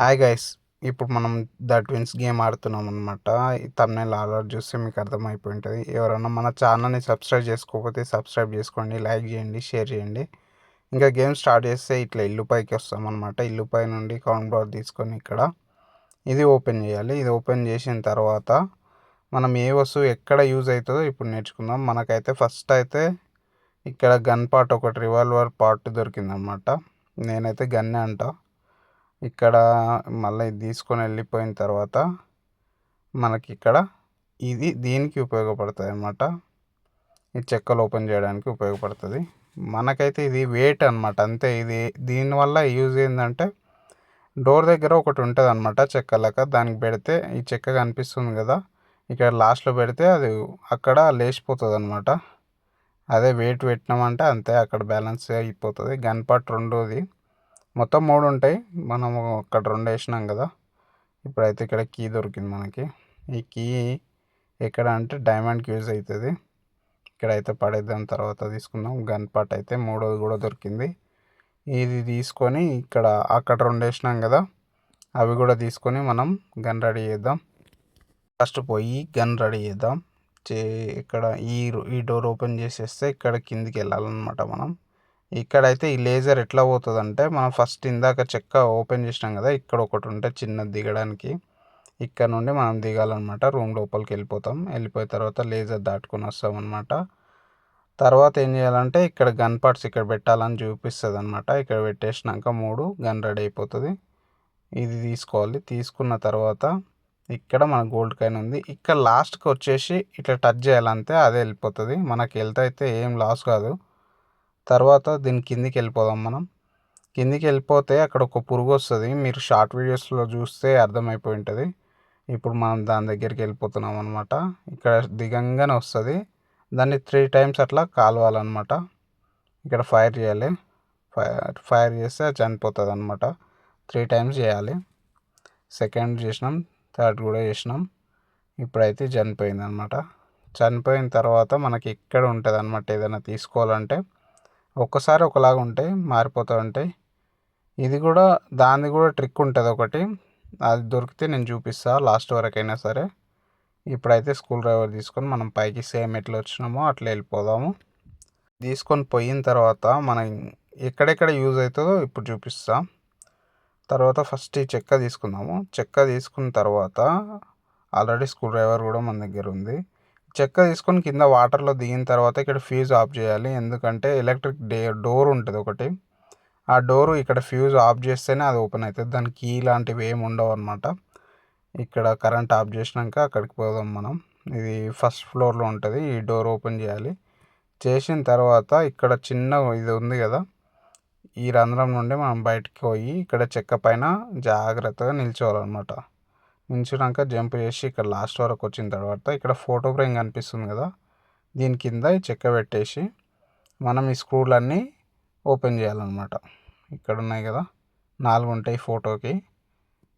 Hi guys ఇప్పుడు మనం the twins game ఆడుతున్నాం అనమాట ఈ తమిళ చూస్తే మీకు అర్థమైపోయి ఉంటుంది ఎవరైనా మన ఛానల్ని సబ్స్క్రైబ్ చేసుకోకపోతే సబ్స్క్రైబ్ చేసుకోండి లైక్ చేయండి షేర్ చేయండి. ఇంకా గేమ్ స్టార్ట్ చేస్తే ఇట్లా ఇల్లు పైకి వస్తాం అనమాట ఇల్లు పై నుండి కౌంట్ బార్ తీసుకొని ఇక్కడ ఇది ఓపెన్ చేయాలి. ఇది ఓపెన్ చేసిన తర్వాత మనం ఏ వస్తువు ఎక్కడ యూజ్ అవుతుందో ఇప్పుడు నేర్చుకుందాం. మనకైతే ఫస్ట్ అయితే ఇక్కడ గన్ పార్ట్ ఒకటి రివాల్వర్ పార్ట్ దొరికిందనమాట నేనైతే గన్నే అంటా. ఇక్కడ మళ్ళీ ఇది తీసుకొని వెళ్ళిపోయిన తర్వాత మనకి ఇక్కడ ఇది దీనికి ఉపయోగపడుతుంది అనమాట ఈ చెక్కలు ఓపెన్ చేయడానికి ఉపయోగపడుతుంది. మనకైతే ఇది వెయిట్ అనమాట అంతే ఇది దీనివల్ల యూజ్ ఏంటంటే డోర్ దగ్గర ఒకటి ఉంటుంది అనమాట లెక్క. దానికి పెడితే ఈ చెక్క కనిపిస్తుంది కదా ఇక్కడ లాస్ట్లో పెడితే అది అక్కడ లేచిపోతుంది అనమాట అదే వెయిట్ పెట్టినామంటే అంతే అక్కడ బ్యాలెన్స్ అయిపోతుంది. గన్ పార్ట్ రెండోది. మొత్తం మూడు ఉంటాయి. మనం అక్కడ రెండు వేసినాం కదా. ఇప్పుడైతే ఇక్కడ కీ దొరికింది మనకి. ఈ కీ ఎక్కడ అంటే డైమండ్కి యూజ్ అవుతుంది. ఇక్కడైతే పడేద్దాం తర్వాత తీసుకుందాం. గన్ పార్ట్ అయితే మూడోది కూడా దొరికింది. ఇది తీసుకొని ఇక్కడ అక్కడ రెండు వేసినాం కదా. అవి కూడా తీసుకొని మనం గన్ రెడీ చేద్దాం. ఫస్ట్ పోయి గన్ రెడీ చేద్దాం. చే ఇక్కడ ఈ ఈ డోర్ ఓపెన్ చేసేస్తే ఇక్కడ కిందికి వెళ్ళాలన్నమాట మనం. ఇక్కడైతే ఈ లేజర్ ఎట్లా పోతుందంటే మనం ఫస్ట్ ఇందాక చెక్క ఓపెన్ చేసినాం కదా ఇక్కడ ఒకటి ఉంటే చిన్నది దిగడానికి. ఇక్కడ నుండి మనం దిగాలన్నమాట రూమ్ లోపలికి వెళ్ళిపోతాం. వెళ్ళిపోయిన తర్వాత లేజర్ దాటుకొని వస్తాం అనమాట తర్వాత ఏం చేయాలంటే ఇక్కడ గన్ పార్ట్స్ ఇక్కడ పెట్టాలని చూపిస్తుంది అనమాట ఇక్కడ పెట్టేసినాక మూడు గన్ రెడీ అయిపోతుంది. ఇది తీసుకోవాలి. తీసుకున్న తర్వాత ఇక్కడ మన గోల్డ్ కాయిన్ ఉంది. ఇక్కడ లాస్ట్కి వచ్చేసి ఇట్లా టచ్ చేయాలంటే అదే వెళ్ళిపోతుంది. మనకి వెళ్తే అయితే ఏం లాస్ కాదు. తర్వాత దీని కిందికి వెళ్ళిపోదాం మనం. కిందికి వెళ్ళిపోతే అక్కడ ఒక పురుగు వస్తుంది. మీరు షార్ట్ వీడియోస్లో చూస్తే అర్థమైపోయి ఉంటుంది. ఇప్పుడు మనం దాని దగ్గరికి వెళ్ళిపోతున్నాం అనమాట ఇక్కడ దిగంగానే వస్తుంది. దాన్ని త్రీ టైమ్స్ అట్లా కాలువాలన్నమాట. ఇక్కడ ఫైర్ చేయాలి. ఫైర్ ఫైర్ చేస్తే చనిపోతుంది అనమాట త్రీ టైమ్స్ చేయాలి. సెకండ్ చేసినాం. థర్డ్ కూడా చేసినాం. ఇప్పుడైతే చనిపోయింది అనమాట చనిపోయిన తర్వాత మనకి ఇక్కడ ఉంటుంది అనమాట ఏదైనా తీసుకోవాలంటే ఒక్కసారి ఒకలాగా ఉంటాయి మారిపోతూ ఉంటాయి ఇది కూడా దాన్ని కూడా ట్రిక్ ఉంటుంది ఒకటి. అది దొరికితే నేను చూపిస్తాను లాస్ట్ వరకైనా సరే. ఇప్పుడైతే స్కూల్ డ్రైవర్ తీసుకొని మనం పైకి సేమ్ ఎట్లా వచ్చినామో అట్లా వెళ్ళిపోదాము. తీసుకొని పోయిన తర్వాత మనం ఎక్కడెక్కడ యూజ్ అవుతుందో ఇప్పుడు చూపిస్తా. తర్వాత ఫస్ట్ ఈ చెక్క తీసుకుందాము. చెక్క తీసుకున్న తర్వాత ఆల్రెడీ స్క్రూ డ్రైవర్ కూడా మన దగ్గర ఉంది. చెక్క తీసుకొని కింద వాటర్లో దిగిన తర్వాత ఇక్కడ ఫ్యూజ్ ఆఫ్ చేయాలి. ఎందుకంటే ఎలక్ట్రిక్ డే డోర్ ఉంటుంది ఒకటి. ఆ డోరు ఇక్కడ ఫ్యూజ్ ఆఫ్ చేస్తేనే అది ఓపెన్ అవుతుంది దానికి కీ లాంటివి ఏమి ఉండవు అనమాట ఇక్కడ కరెంట్ ఆఫ్ చేసినాక అక్కడికి పోదాం మనం. ఇది ఫస్ట్ ఫ్లోర్లో ఉంటుంది. ఈ డోర్ ఓపెన్ చేయాలి. చేసిన తర్వాత ఇక్కడ చిన్న ఇది ఉంది కదా. ఈ రంధ్రం నుండి మనం బయటికి పోయి ఇక్కడ చెక్క పైన జాగ్రత్తగా నిల్చోవాలన్నమాట. ఉంచినాక జంప్ చేసి ఇక్కడ లాస్ట్ వరకు వచ్చిన తర్వాత ఇక్కడ ఫోటో ఫ్రేమ్ కనిపిస్తుంది కదా దీని కింద చెక్క పెట్టేసి మనం ఈ స్క్రూలన్నీ ఓపెన్ చేయాలన్నమాట. ఇక్కడ ఉన్నాయి కదా నాలుగు ఉంటాయి ఫోటోకి.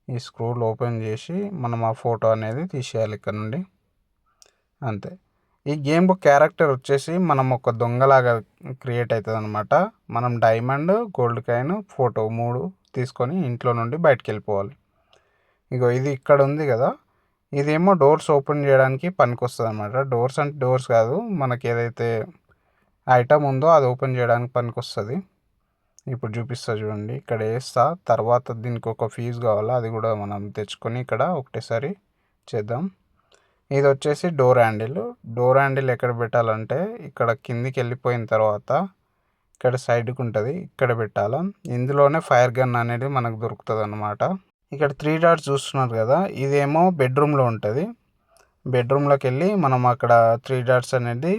ఈ స్క్రూలు ఓపెన్ చేసి మనం ఆ ఫోటో అనేది తీసేయాలి ఇక్కడ నుండి. అంతే. ఈ గేమ్ క్యారెక్టర్ వచ్చేసి మనం ఒక దొంగలాగా క్రియేట్ అవుతుంది అనమాట మనం డైమండ్ గోల్డ్ కాయిన్ ఫోటో మూడు తీసుకొని ఇంట్లో నుండి బయటకు వెళ్ళిపోవాలి. ఇగో ఇది ఇక్కడ ఉంది కదా. ఇదేమో డోర్స్ ఓపెన్ చేయడానికి పనికొస్తుంది అనమాట డోర్స్ అంటే డోర్స్ కాదు మనకి ఏదైతే ఐటమ్ ఉందో అది ఓపెన్ చేయడానికి పనికొస్తుంది. ఇప్పుడు చూపిస్తా చూడండి. ఇక్కడ వేస్తా. తర్వాత దీనికి ఒక ఫీజు కావాలా అది కూడా మనం తెచ్చుకొని ఇక్కడ ఒకటేసారి చేద్దాం. ఇది వచ్చేసి డోర్ హ్యాండిల్ డోర్ హ్యాండిల్ ఎక్కడ పెట్టాలంటే ఇక్కడ కిందికి వెళ్ళిపోయిన తర్వాత ఇక్కడ సైడ్కి ఉంటుంది. ఇక్కడ పెట్టాలా. ఇందులోనే ఫైర్ గన్ అనేది మనకు దొరుకుతుంది అనమాట ఇక్కడ త్రీ డాట్స్ చూస్తున్నారు కదా ఇదేమో బెడ్రూమ్లో ఉంటుంది. బెడ్రూమ్లోకి వెళ్ళి మనం అక్కడ త్రీ డాట్స్ అనేది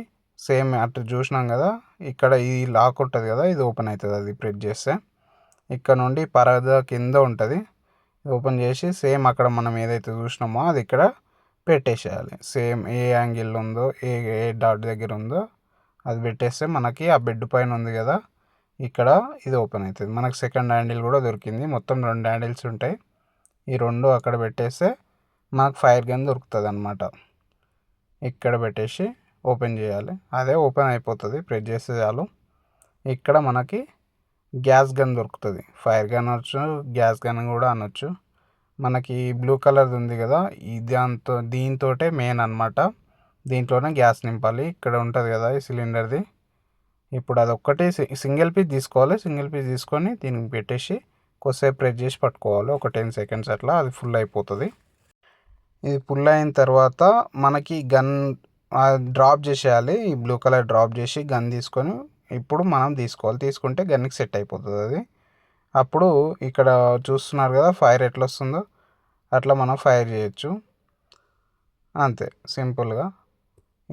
సేమ్ అటు చూసినాం కదా ఇక్కడ ఈ లాక్ ఉంటుంది కదా ఇది ఓపెన్ అవుతుంది అది ప్రెస్ చేస్తే. ఇక్కడ నుండి పరద కింద ఉంటుంది. ఓపెన్ చేసి సేమ్ అక్కడ మనం ఏదైతే చూసినామో అది ఇక్కడ పెట్టేసేయాలి. సేమ్ ఏ యాంగిల్ ఉందో ఏ ఏ డాట్ దగ్గర ఉందో అది పెట్టేస్తే మనకి ఆ బెడ్ పైన ఉంది కదా ఇక్కడ ఇది ఓపెన్ అవుతుంది. మనకు సెకండ్ హ్యాండిల్ కూడా దొరికింది. మొత్తం రెండు హ్యాండిల్స్ ఉంటాయి. ఈ రెండు అక్కడ పెట్టేస్తే మనకు ఫైర్ గన్ దొరుకుతుంది అనమాట ఇక్కడ పెట్టేసి ఓపెన్ చేయాలి. అదే ఓపెన్ అయిపోతుంది. ప్రెస్ చేస్తే చాలు. ఇక్కడ మనకి గ్యాస్ గన్ దొరుకుతుంది. ఫైర్ గన్ అనొచ్చు గ్యాస్ గన్ కూడా అనొచ్చు. మనకి బ్లూ కలర్ది ఉంది కదా దాంతో దీంతోటే మెయిన్ అనమాట దీంట్లోనే గ్యాస్ నింపాలి. ఇక్కడ ఉంటుంది కదా ఈ సిలిండర్ది. ఇప్పుడు అది ఒక్కటే సింగిల్ పీస్ తీసుకోవాలి. సింగిల్ పీస్ తీసుకొని దీనికి పెట్టేసి కొద్దిసేపు ప్రెస్ చేసి పట్టుకోవాలి. ఒక టెన్ సెకండ్స్ అట్లా అది ఫుల్ అయిపోతుంది. ఇది ఫుల్ అయిన తర్వాత మనకి గన్ డ్రాప్ చేసేయాలి. ఈ బ్లూ కలర్ డ్రాప్ చేసి గన్ తీసుకొని ఇప్పుడు మనం తీసుకోవాలి. తీసుకుంటే గన్కి సెట్ అయిపోతుంది అది. అప్పుడు ఇక్కడ చూస్తున్నారు కదా ఫైర్ ఎట్లా వస్తుందో. అట్లా మనం ఫైర్ చేయొచ్చు. అంతే సింపుల్గా.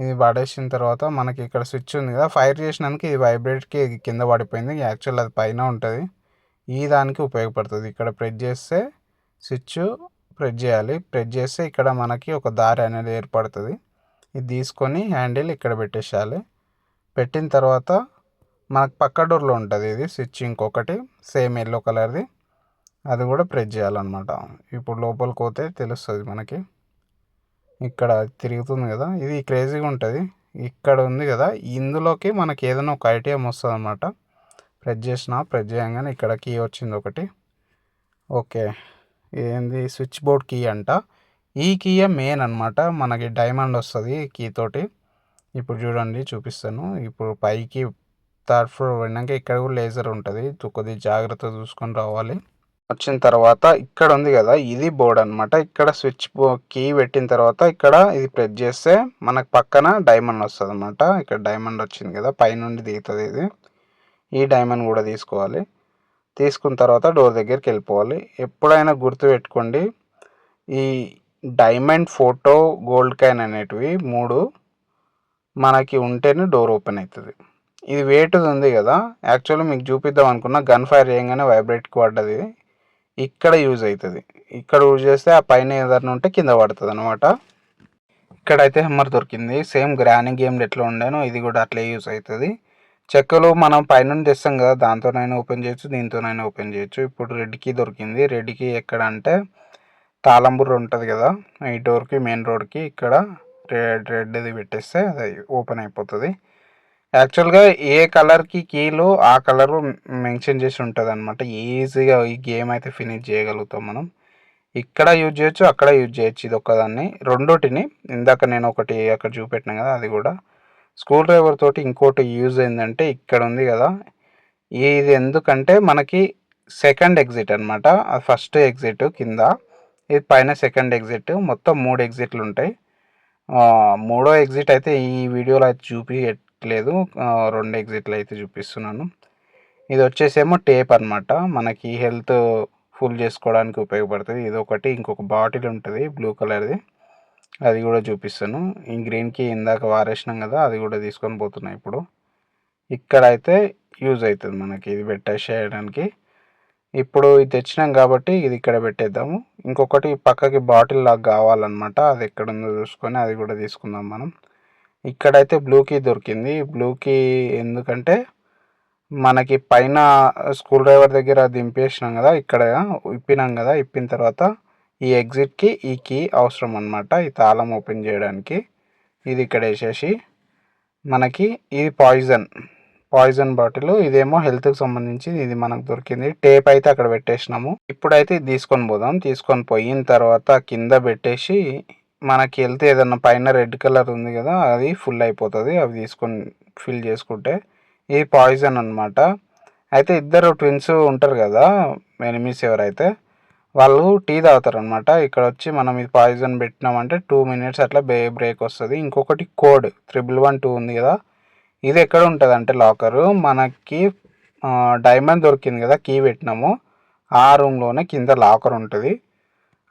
ఇది పడేసిన తర్వాత మనకి ఇక్కడ స్విచ్ ఉంది కదా. ఫైర్ చేసినందుకు ఇది వైబ్రేట్కి కింద పడిపోయింది. యాక్చువల్ అది పైన ఉంటుంది. ఈ దానికి ఉపయోగపడుతుంది. ఇక్కడ ప్రెస్ చేస్తే స్విచ్ ప్రెస్ చేయాలి. ప్రెస్ చేస్తే ఇక్కడ మనకి ఒక దారి అనేది ఏర్పడుతుంది. ఇది తీసుకొని హ్యాండిల్ ఇక్కడ పెట్టేసేయాలి. పెట్టిన తర్వాత మనకు పక్క డోర్లో ఉంటుంది ఇది స్విచ్ ఇంకొకటి సేమ్ ఎల్లో కలర్ది అది కూడా ప్రెస్ చేయాలన్నమాట. ఇప్పుడు లోపలికి పోతే తెలుస్తుంది మనకి. ఇక్కడ తిరుగుతుంది కదా. ఇది క్రేజీగా ఉంటుంది. ఇక్కడ ఉంది కదా. ఇందులోకి మనకి ఏదైనా ఒక ఐటీఎం వస్తుంది అనమాట ప్రెస్ చేసిన ప్రెస్ చేయగానే ఇక్కడ కీ వచ్చింది ఒకటి. ఓకే. ఏంది? స్విచ్ బోర్డ్ కీ అంట. ఈ కీయే మెయిన్ అనమాట మనకి డైమండ్ వస్తుంది కీ తోటి. ఇప్పుడు చూడండి చూపిస్తాను. ఇప్పుడు పైకి థర్డ్ ఫ్లోర్ వెళ్ళాక ఇక్కడ కూడా లేజర్ ఉంటుంది. కొద్ది జాగ్రత్త చూసుకొని రావాలి. వచ్చిన తర్వాత ఇక్కడ ఉంది కదా ఇది బోర్డ్ అనమాట ఇక్కడ స్విచ్ కీ పెట్టిన తర్వాత ఇక్కడ ఇది ప్రెస్ చేస్తే మనకు పక్కన డైమండ్ వస్తుంది అనమాట ఇక్కడ డైమండ్ వచ్చింది కదా పైనుండి దిగుతుంది ఇది. ఈ డైమండ్ కూడా తీసుకోవాలి. తీసుకున్న తర్వాత డోర్ దగ్గరికి వెళ్ళిపోవాలి. ఎప్పుడైనా గుర్తుపెట్టుకోండి ఈ డైమండ్ ఫోటో గోల్డ్ కాయిన్ అనేటివి మూడు మనకి ఉంటేనే డోర్ ఓపెన్ అవుతుంది. ఇది వేటుది ఉంది కదా యాక్చువల్లీ మీకు చూపిద్దాం అనుకున్న గన్ ఫైర్ చేయగానే వైబ్రేట్కి పడ్డది. ఇక్కడ యూజ్ అవుతుంది. ఇక్కడ యూజ్ చేస్తే ఆ పైన ఏదైనా ఉంటే కింద పడుతుంది అనమాట ఇక్కడైతే హెమ్మర్ దొరికింది. సేమ్ గ్రాని గేమ్ ఎట్లా ఉండేనో ఇది కూడా అట్లే యూజ్ అవుతుంది. చెక్కలు మనం పైనుండి తెస్తాం కదా దాంతోనైనా ఓపెన్ చేయొచ్చు దీంతోనైనా ఓపెన్ చేయొచ్చు. ఇప్పుడు రెడ్కి దొరికింది. రెడ్కి ఎక్కడ అంటే తాళంబుర్రు ఉంటుంది కదా ఈ డోర్కి మెయిన్ రోడ్కి ఇక్కడ రెడ్ రెడ్ది పెట్టేస్తే అది ఓపెన్ అయిపోతుంది. యాక్చువల్గా ఏ కలర్కి కీలో ఆ కలరు మెన్షన్ చేసి ఉంటుంది అనమాట ఈజీగా ఈ గేమ్ అయితే ఫినిష్ చేయగలుగుతాం మనం. ఇక్కడ యూజ్ చేయొచ్చు అక్కడ యూజ్ చేయొచ్చు. ఇది ఒక్కదాన్ని రెండోటిని ఇందాక నేను ఒకటి అక్కడ చూపెట్టినా కదా అది కూడా స్క్రూ డ్రైవర్ తోటి ఇంకోటి యూజ్ ఏంటంటే ఇక్కడ ఉంది కదా. ఇది ఎందుకంటే మనకి సెకండ్ ఎగ్జిట్ అనమాట ఫస్ట్ ఎగ్జిట్ కింద ఇది పైన సెకండ్ ఎగ్జిట్ మొత్తం మూడు ఎగ్జిట్లు ఉంటాయి. మూడో ఎగ్జిట్ అయితే ఈ వీడియోలో అయితే చూపించట్లేదు రెండు ఎగ్జిట్లు అయితే చూపిస్తున్నాను. ఇది వచ్చేసేమో టేప్ అనమాట మనకి హెల్త్ ఫుల్ చేసుకోవడానికి ఉపయోగపడుతుంది. ఇది ఒకటి ఇంకొక బాటిల్ ఉంటుంది బ్లూ కలర్ది. అది కూడా చూపిస్తాను. ఈ గ్రీన్కి ఇందాక వారేసినాం కదా అది కూడా తీసుకొని పోతున్నాయి ఇప్పుడు. ఇక్కడ అయితే యూజ్ అవుతుంది మనకి ఇది పెట్టేసేయడానికి. ఇప్పుడు ఇది తెచ్చినాం కాబట్టి ఇది ఇక్కడ పెట్టేద్దాము. ఇంకొకటి పక్కకి బాటిల్ లాగా కావాలన్నమాట అది ఎక్కడ ఉందో చూసుకొని అది కూడా తీసుకుందాం మనం. ఇక్కడైతే బ్లూకి దొరికింది. బ్లూకి ఎందుకంటే మనకి పైన స్కూల్ డ్రైవర్ దగ్గర దింపేసినాం కదా ఇక్కడ ఇప్పినాం కదా ఇప్పిన తర్వాత ఈ ఎగ్జిట్కి ఈ కీ అవసరం అనమాట ఈ తాళం ఓపెన్ చేయడానికి. ఇది ఇక్కడ వేసేసి మనకి ఇది పాయిజన్ పాయిజన్ బాటిల్ ఇదేమో హెల్త్కి సంబంధించి ఇది మనకు దొరికింది. టేప్ అయితే అక్కడ పెట్టేసినాము. ఇప్పుడైతే ఇది తీసుకొని పోదాం. తీసుకొని పోయిన తర్వాత కింద పెట్టేసి మనకి వెళ్తే ఏదన్నా పైన రెడ్ కలర్ ఉంది కదా అది ఫుల్ అయిపోతుంది. అవి తీసుకొని ఫిల్ చేసుకుంటే ఇది పాయిజన్ అనమాట అయితే ఇద్దరు ట్విన్స్ ఉంటారు కదా ఎనిమిస్ ఎవరైతే వాళ్ళు టీ తాగుతారనమాట ఇక్కడ వచ్చి మనం ఇది పాయిజన్ పెట్టినామంటే టూ మినిట్స్ అట్లా బే బ్రేక్ వస్తుంది. ఇంకొకటి కోడ్ త్రిబుల్ వన్ టూ ఉంది కదా. ఇది ఎక్కడ ఉంటుంది అంటే లాకరు. మనకి డైమండ్ దొరికింది కదా కీ పెట్టినాము. ఆ రూమ్లోనే కింద లాకర్ ఉంటుంది.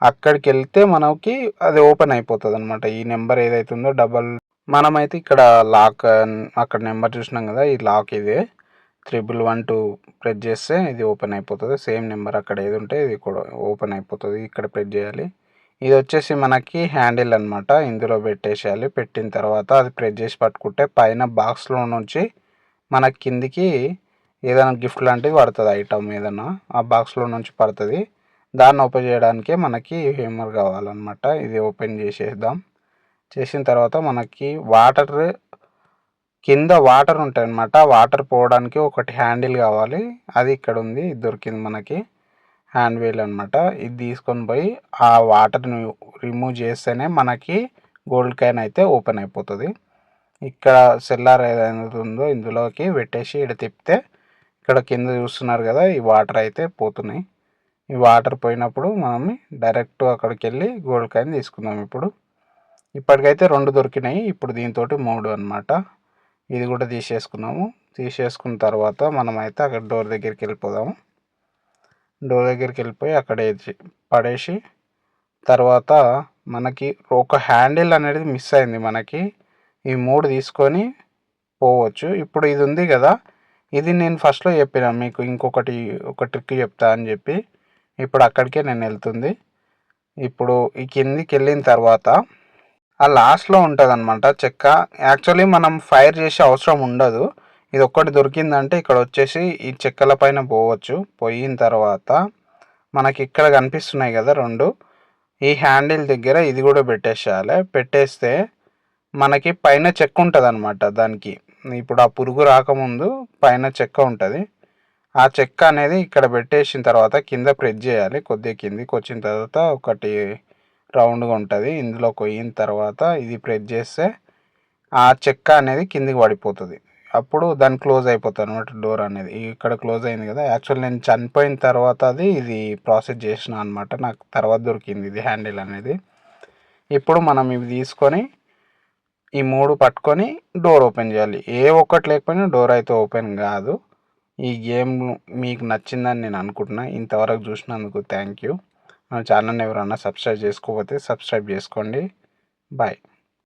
అక్కడికి వెళ్తే మనకి అది ఓపెన్ అయిపోతుంది అనమాట ఈ నెంబర్ ఏదైతే ఉందో డబల్ మనమైతే ఇక్కడ లాక్ అక్కడ నెంబర్ చూసినాం కదా ఈ లాక్ ఇదే. త్రిబుల్ వన్ టూ ప్రెస్ చేస్తే ఇది ఓపెన్ అయిపోతుంది. సేమ్ నెంబర్ అక్కడ ఏది ఉంటే ఇది కూడా ఓపెన్ అయిపోతుంది. ఇక్కడ ప్రెస్ చేయాలి. ఇది వచ్చేసి మనకి హ్యాండిల్ అనమాట ఇందులో పెట్టేసేయాలి. పెట్టిన తర్వాత అది ప్రెస్ చేసి పట్టుకుంటే పైన బాక్స్లో నుంచి మన కిందికి ఏదైనా గిఫ్ట్ లాంటిది పడుతుంది ఐటమ్ ఏదైనా. ఆ బాక్స్లో నుంచి పడుతుంది. దాన్ని ఓపెన్ చేయడానికే మనకి హేమర్ కావాలన్నమాట. ఇది ఓపెన్ చేసేద్దాం. చేసిన తర్వాత మనకి వాటర్ కింద వాటర్ ఉంటాయి అన్నమాట వాటర్ పోవడానికి ఒకటి హ్యాండిల్ కావాలి. అది ఇక్కడ ఉంది. దొరికింది మనకి. హ్యాండ్ వీల్ అనమాట ఇది తీసుకొని పోయి ఆ వాటర్ని రిమూవ్ చేస్తేనే మనకి గోల్డ్ కాయిన్ అయితే ఓపెన్ అయిపోతుంది. ఇక్కడ సెల్లార్ ఏదైతే ఉందో ఇందులోకి పెట్టేసి ఇక్కడ తిప్పితే ఇక్కడ కింద చూస్తున్నారు కదా ఈ వాటర్ అయితే పోతున్నాయి. ఈ వాటర్ పోయినప్పుడు మనం డైరెక్ట్ అక్కడికి వెళ్ళి గోల్డ్ కాయిన్ తీసుకుందాం ఇప్పుడు. ఇప్పటికైతే రెండు దొరికినాయి. ఇప్పుడు దీంతో మూడు అనమాట ఇది కూడా తీసేసుకున్నాము. తీసేసుకున్న తర్వాత మనమైతే అక్కడ డోర్ దగ్గరికి వెళ్ళిపోదాము. డోర్ దగ్గరికి వెళ్ళిపోయి అక్కడ పడేసి తర్వాత మనకి ఒక హ్యాండిల్ అనేది మిస్ అయింది మనకి. ఈ మూడు తీసుకొని పోవచ్చు. ఇప్పుడు ఇది ఉంది కదా. ఇది నేను ఫస్ట్లో చెప్పిన మీకు ఇంకొకటి ఒక ట్రిక్ చెప్తా అని చెప్పి. ఇప్పుడు అక్కడికే నేను వెళ్తుంది. ఇప్పుడు ఈ కిందికి వెళ్ళిన తర్వాత ఆ లాస్ట్లో ఉంటుంది అనమాట చెక్క. యాక్చువల్లీ మనం ఫైర్ చేసే అవసరం ఉండదు. ఇది ఒక్కటి దొరికిందంటే ఇక్కడ వచ్చేసి ఈ చెక్కల పైన పోవచ్చు. పోయిన తర్వాత మనకి ఇక్కడ కనిపిస్తున్నాయి కదా రెండు. ఈ హ్యాండిల్ దగ్గర ఇది కూడా పెట్టేసేయాలి. పెట్టేస్తే మనకి పైన చెక్క ఉంటుంది అనమాట దానికి. ఇప్పుడు ఆ పురుగు రాకముందు పైన చెక్క ఉంటుంది. ఆ చెక్క అనేది ఇక్కడ పెట్టేసిన తర్వాత కింద ప్రెస్ చేయాలి. కొద్దిగా కిందికి వచ్చిన తర్వాత ఒకటి రౌండ్గా ఉంటుంది. ఇందులో కొయ్యిన తర్వాత ఇది ప్రెస్ చేస్తే ఆ చెక్క అనేది కిందికి పడిపోతుంది. అప్పుడు దాన్ని క్లోజ్ అయిపోతుంది అనమాట డోర్ అనేది. ఇక్కడ క్లోజ్ అయింది కదా. యాక్చువల్ నేను చనిపోయిన తర్వాత అది ఇది ప్రాసెస్ చేసిన అనమాట నాకు తర్వాత దొరికింది ఇది హ్యాండిల్ అనేది. ఇప్పుడు మనం ఇవి తీసుకొని ఈ మూడు పట్టుకొని డోర్ ఓపెన్ చేయాలి. ఏ ఒక్కటి లేకపోయినా డోర్ అయితే ఓపెన్ కాదు. ఈ గేమ్ మీకు నచ్చిందని నేను అనుకుంటున్నా. ఇంతవరకు చూసినందుకు థ్యాంక్ యూ. మన ఛానల్ని ఎవరన్నా సబ్స్క్రైబ్ చేసుకోకపోతే సబ్స్క్రైబ్ చేసుకోండి. బాయ్.